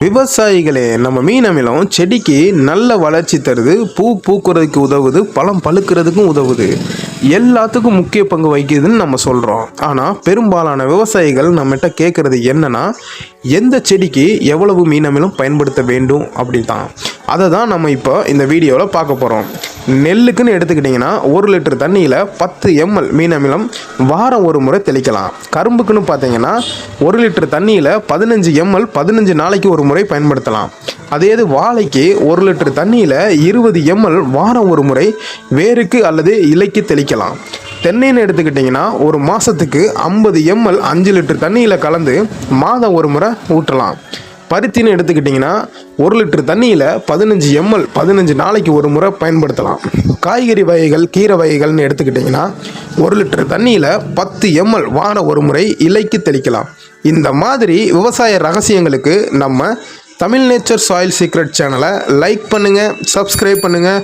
விவசாயிகளே நம்ம மீன் அமிலம் செடிக்கு நல்ல வளர்ச்சி தருது பூ பூக்குறதுக்கு உதவுது பழம் பழுக்கிறதுக்கும் உதவுது. எல்லாத்துக்கும் முக்கிய பங்கு வகிக்குதுன்னு நம்ம சொல்கிறோம் ஆனால் பெரும்பாலான விவசாயிகள் நம்மகிட்ட கேட்குறது என்னன்னா எந்த செடிக்கு எவ்வளவு மீன் அமிலம் பயன்படுத்த வேண்டும் அப்படி தான் அதை தான் நம்ம இப்போ இந்த வீடியோவில் பார்க்க போகிறோம் நெல்லுக்குன்னு எடுத்துக்கிட்டிங்கன்னா ஒரு லிட்டர் தண்ணியில் பத்து எம்எல் மீன் அமிலம் வாரம் ஒரு முறை தெளிக்கலாம். கரும்புக்குன்னு பார்த்தீங்கன்னா ஒரு லிட்டர் தண்ணியில் பதினஞ்சு எம்எல் பதினஞ்சு நாளைக்கு ஒரு முறை பயன்படுத்தலாம். அதே இது வாழைக்கு ஒரு லிட்டர் தண்ணியில் இருபது எம்எல் வாரம் ஒரு முறை வேருக்கு அல்லது இலைக்கு தெளிக்கலாம். தென்னைன்னு எடுத்துக்கிட்டிங்கன்னா ஒரு மாதத்துக்கு ஐம்பது எம்எல் அஞ்சு லிட்டர் தண்ணியில் கலந்து மாதம் ஒரு முறை ஊற்றலாம். பருத்தின்னு எடுத்துக்கிட்டிங்கன்னா ஒரு லிட்டர் தண்ணியில் பதினஞ்சு எம்எல் பதினஞ்சு நாளைக்கு ஒரு முறை பயன்படுத்தலாம். காய்கறி வகைகள் கீரை வகைகள்னு எடுத்துக்கிட்டிங்கன்னா ஒரு லிட்டர் தண்ணியில் பத்து எம்எல் வார ஒரு முறை இலைக்கு தெளிக்கலாம். இந்த மாதிரி விவசாய ரகசியங்களுக்கு நம்ம தமிழ் நேச்சர் சாயில் சீக்ரெட் சேனலை லைக் பண்ணுங்கள் சப்ஸ்கிரைப் பண்ணுங்கள்